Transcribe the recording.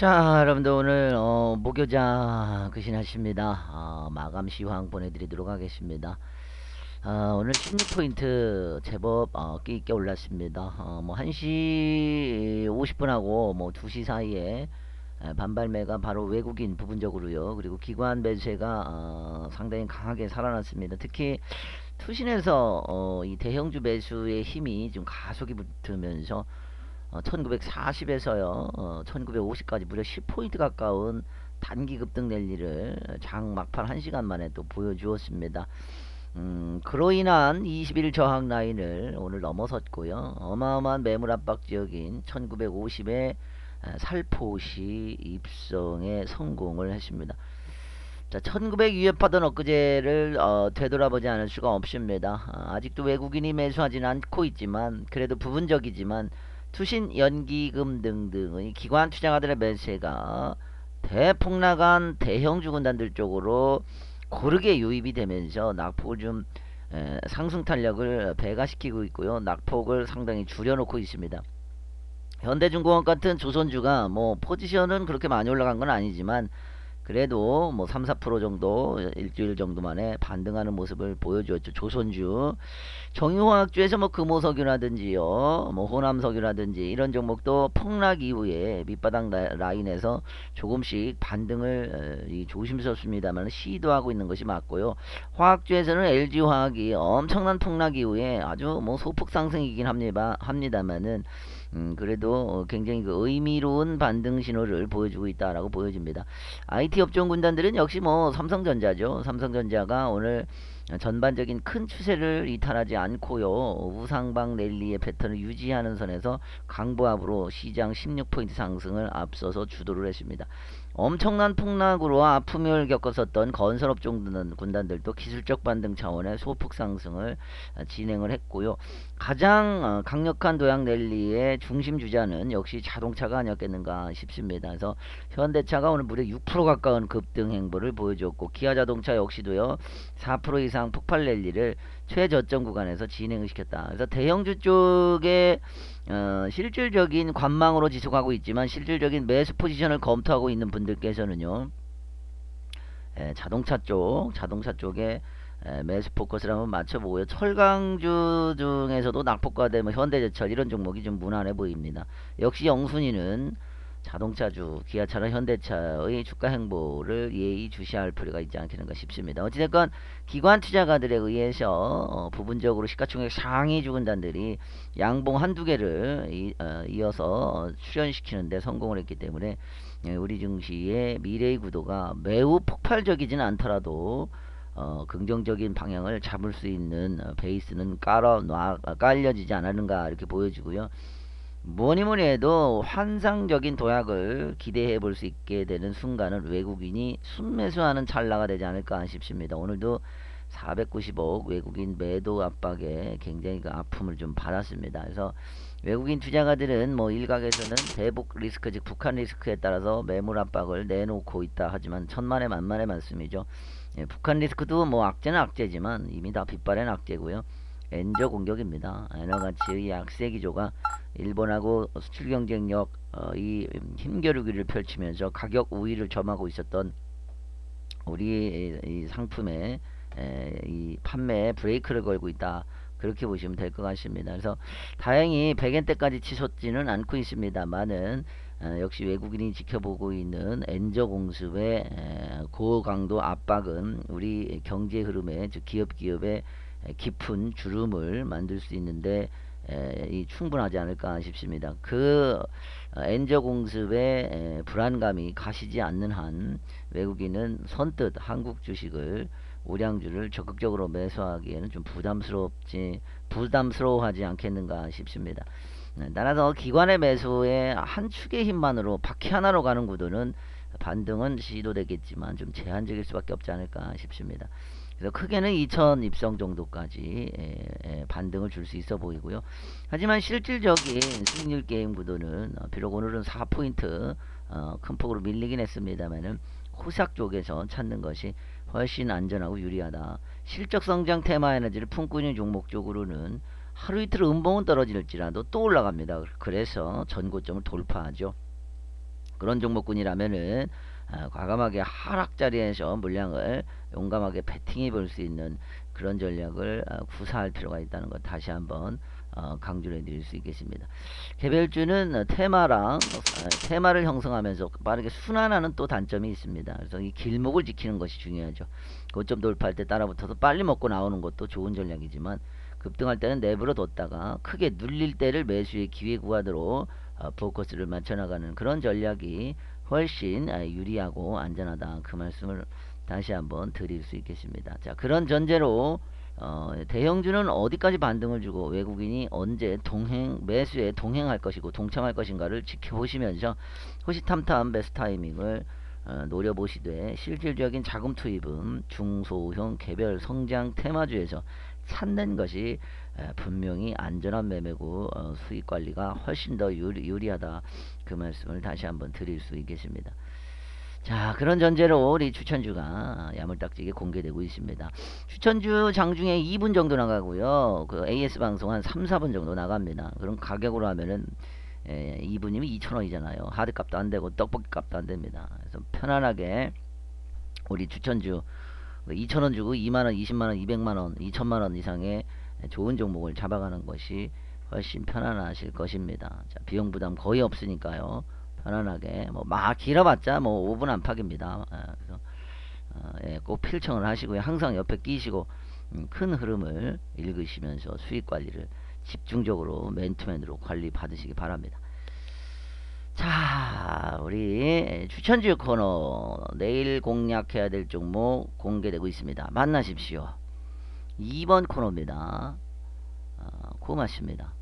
자, 여러분들 오늘 어, 목요자 그신하십니다. 어, 마감 시황 보내드리도록 하겠습니다. 어, 오늘 16포인트 제법 어, 끼 있게 올랐습니다. 어, 뭐 1시 50분하고 뭐 2시 사이에 에, 반발매가 바로 외국인 부분적으로요. 그리고 기관 매수세가 어, 상당히 강하게 살아났습니다. 특히 투신에서 어, 이 대형주 매수의 힘이 좀 가속이 붙으면서 어, 1940에서요 어, 1950까지 무려 10포인트 가까운 단기 급등 랠리를 장 막판 1시간 만에 또 보여주었습니다. 음, 그로 인한 21 저항 라인을 오늘 넘어섰고요. 어마어마한 매물 압박 지역인 1950에 살포시 입성에 성공을 했습니다. 자, 1900 위협하던 엊그제를 어, 되돌아보지 않을 수가 없습니다. 아, 아직도 외국인이 매수하지는 않고 있지만 그래도 부분적이지만 투신 연기금 등등의 기관 투자가들의 매세가 대폭락한 대형 주 군단들 쪽으로 고르게 유입이 되면서 낙폭을 좀 에, 상승 탄력을 배가시키고 있고요. 낙폭을 상당히 줄여놓고 있습니다. 현대중공업 같은 조선주가 뭐 포지션은 그렇게 많이 올라간 건 아니지만 그래도 뭐 3, 4% 정도 일주일 정도 만에 반등하는 모습을 보여주었죠. 조선주. 정유화학주에서 뭐 금호석유라든지요. 뭐 호남석유라든지 이런 종목도 폭락 이후에 밑바닥 라인에서 조금씩 반등을 이 조심스럽습니다만 시도하고 있는 것이 맞고요. 화학주에서는 LG화학이 엄청난 폭락 이후에 아주 뭐 소폭 상승이긴 합니다. 합니다만은 음, 그래도 굉장히 그 의미로운 반등 신호를 보여주고 있다라고 보여집니다. IT 업종 군단들은 역시 뭐 삼성전자죠. 삼성전자가 오늘 전반적인 큰 추세를 이탈하지 않고요. 우상방 랠리의 패턴을 유지하는 선에서 강보합으로 시장 16포인트 상승을 앞서서 주도를 했습니다. 엄청난 폭락으로 아픔을 겪었었던 건설업종 군단들도 기술적 반등 차원의 소폭 상승을 진행을 했고요. 가장 어, 강력한 도약 랠리의 중심 주자는 역시 자동차가 아니었겠는가 싶습니다. 그래서 현대차가 오늘 무려 6% 가까운 급등 행보를 보여줬고 기아 자동차 역시도요 4% 이상 폭발 랠리를 최저점 구간에서 진행을 시켰다. 그래서 대형주 쪽에 어, 실질적인 관망으로 지속하고 있지만 실질적인 매수 포지션을 검토하고 있는 분들께서는요. 에, 자동차 쪽, 자동차 쪽에 에, 매수 포커스를 한번 맞춰보고요. 철강주 중에서도 낙폭과대, 뭐 현대제철 이런 종목이 좀 무난해 보입니다. 역시 영순이는 자동차주, 기아차나 현대차의 주가 행보를 예의 주시할 필요가 있지 않겠는가 싶습니다. 어찌됐건 기관 투자가들에 의해서 어, 부분적으로 시가총액 상위 주근단들이 양봉 한두 개를 이, 어, 이어서 출현시키는데 성공을 했기 때문에 예, 우리 증시의 미래의 구도가 매우 폭발적이지는 않더라도 어, 긍정적인 방향을 잡을 수 있는 어, 베이스는 깔아 놔, 깔려지지 않았는가 이렇게 보여지고요. 뭐니 뭐니 해도 환상적인 도약을 기대해 볼 수 있게 되는 순간은 외국인이 순매수하는 찰나가 되지 않을까 싶습니다. 오늘도 490억 외국인 매도 압박에 굉장히 그 아픔을 좀 받았습니다. 그래서 외국인 투자가들은 뭐 일각에서는 대북 리스크 즉 북한 리스크에 따라서 매물 압박을 내놓고 있다 하지만 천만의 만만의 말씀이죠. 예, 북한 리스크도 뭐 악재는 악재지만 이미 다 빗발의 악재고요. 엔저 공격입니다. 에너가치의 약세 기조가 일본하고 수출 경쟁력 어, 이 힘겨루기를 펼치면서 가격 우위를 점하고 있었던 우리 이 상품의 에, 이 판매에 브레이크를 걸고 있다. 그렇게 보시면 될 것 같습니다. 그래서 다행히 100엔 대까지 치솟지는 않고 있습니다만은 어, 역시 외국인이 지켜보고 있는 엔저 공습의 에, 고강도 압박은 우리 경제 흐름에 즉 기업 기업의 깊은 주름을 만들 수 있는데 이 충분하지 않을까 싶습니다. 그 어, 엔저 공습의 불안감이 가시지 않는 한 외국인은 선뜻 한국 주식을 우량주를 적극적으로 매수하기에는 좀 부담스럽지 부담스러워하지 않겠는가 싶습니다. 네, 따라서 기관의 매수의 한 축의 힘만으로 바퀴 하나로 가는 구도는 반등은 시도되겠지만 좀 제한적일 수밖에 없지 않을까 싶습니다. 그래서 크게는 2000 입성 정도까지 에, 에, 반등을 줄 수 있어 보이고요. 하지만 실질적인 수익률 게임 구도는 어, 비록 오늘은 4포인트 어, 큰 폭으로 밀리긴 했습니다만은 호삭 쪽에서 찾는 것이 훨씬 안전하고 유리하다. 실적 성장 테마 에너지를 품고 있는 종목 쪽으로는 하루 이틀 음봉은 떨어질지라도 또 올라갑니다. 그래서 전고점을 돌파하죠. 그런 종목군이라면은 아, 과감하게 하락 자리에서 물량을 용감하게 베팅해 볼 수 있는 그런 전략을 어, 구사할 필요가 있다는 것 다시 한번 어, 강조를 해드릴 수 있겠습니다. 개별주는 어, 테마랑 어, 테마를 형성하면서 빠르게 순환하는 또 단점이 있습니다. 그래서 이 길목을 지키는 것이 중요하죠. 고점 돌파할 때 따라붙어서 빨리 먹고 나오는 것도 좋은 전략이지만 급등할 때는 내버려 뒀다가 크게 눌릴 때를 매수의 기회 어, 포커스를 맞춰 나가는 그런 전략이 훨씬 아, 유리하고 안전하다 그 말씀을 다시 한번 드릴 수 있겠습니다. 자 그런 전제로 어, 대형주는 어디까지 반등을 주고 외국인이 언제 동행 매수에 동행할 것이고 동참할 것인가를 지켜보시면서 호시탐탐 베스트 타이밍을 어, 노려보시되 실질적인 자금 투입은 중소형 개별 성장 테마주에서 찾는 것이 에, 분명히 안전한 매매고 어, 수익 관리가 훨씬 더 유리, 유리 하다 그 말씀을 다시 한번 드릴 수 있겠습니다. 자 그런 전제로 우리 추천주가 야물딱지게 공개되고 있습니다. 추천주 장중에 2분 정도 나가고요. 그 AS 방송 한 3, 4분 정도 나갑니다. 그럼 가격으로 하면은 에, 2분이면 2,000원이잖아요. 하드값도 안 되고 떡볶이 값도 안 됩니다. 그래서 편안하게 우리 추천주 2,000원 주고 2만원, 20만원, 200만원, 2천만원 이상의 좋은 종목을 잡아가는 것이 훨씬 편안하실 것입니다. 자, 비용 부담 거의 없으니까요. 편안하게 뭐 막 길어봤자 뭐 5분 안팎입니다. 아, 그래서 어, 예, 꼭 필청을 하시고요. 항상 옆에 끼시고 음, 큰 흐름을 읽으시면서 수익 관리를 집중적으로 맨투맨으로 관리 받으시기 바랍니다. 자, 우리 추천주 코너 내일 공략해야 될 종목 공개되고 있습니다. 만나십시오. 2번 코너입니다. 어, 고맙습니다.